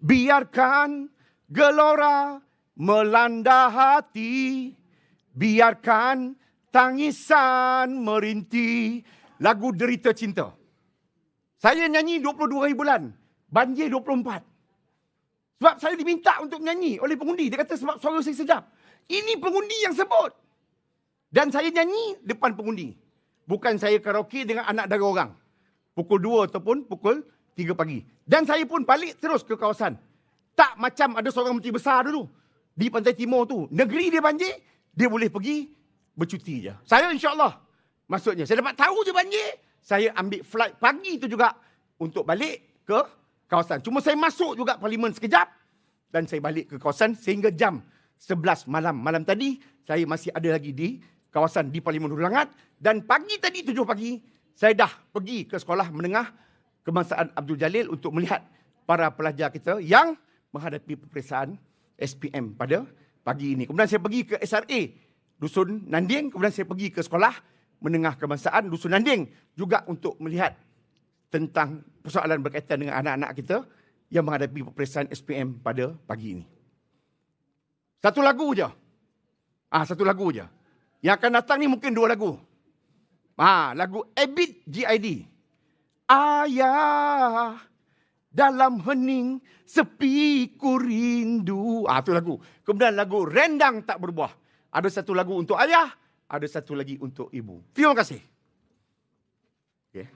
Biarkan gelora melanda hati. Biarkan tangisan merintih. Lagu Derita Cinta. Saya nyanyi 22 hari bulan. Banjir 24. Sebab saya diminta untuk nyanyi oleh pengundi. Dia kata sebab suara saya sedap. Ini pengundi yang sebut. Dan saya nyanyi depan pengundi. Bukan saya karaoke dengan anak dara orang. Pukul 2 ataupun pukul 3 pagi. Dan saya pun balik terus ke kawasan. Tak macam ada seorang menteri besar dulu. Di pantai timur tu. Negeri dia banjir. Dia boleh pergi bercuti je. Saya insyaAllah. Maksudnya saya dapat tahu je banjir. Saya ambil flight pagi tu juga. Untuk balik ke kawasan. Cuma saya masuk juga parlimen sekejap. Dan saya balik ke kawasan sehingga jam 11 malam. Malam tadi saya masih ada lagi di kawasan di Parlimen Hulu Langat. Dan pagi tadi 7 pagi saya dah pergi ke sekolah menengah kebangsaan Abdul Jalil untuk melihat para pelajar kita yang menghadapi peperiksaan SPM pada pagi ini. Kemudian saya pergi ke SRA Dusun Nanding. Kemudian saya pergi ke sekolah menengah kebangsaan Dusun Nanding juga untuk melihat tentang persoalan berkaitan dengan anak-anak kita yang menghadapi peperiksaan SPM pada pagi ini. Satu lagu je. Ah, satu lagu je. Yang akan datang ni mungkin dua lagu. Ah, lagu Ebit GID. Ayah dalam hening sepi ku rindu. Ah, tu lagu. Kemudian lagu Rendang Tak Berbuah. Ada satu lagu untuk ayah, ada satu lagi untuk ibu. Terima kasih.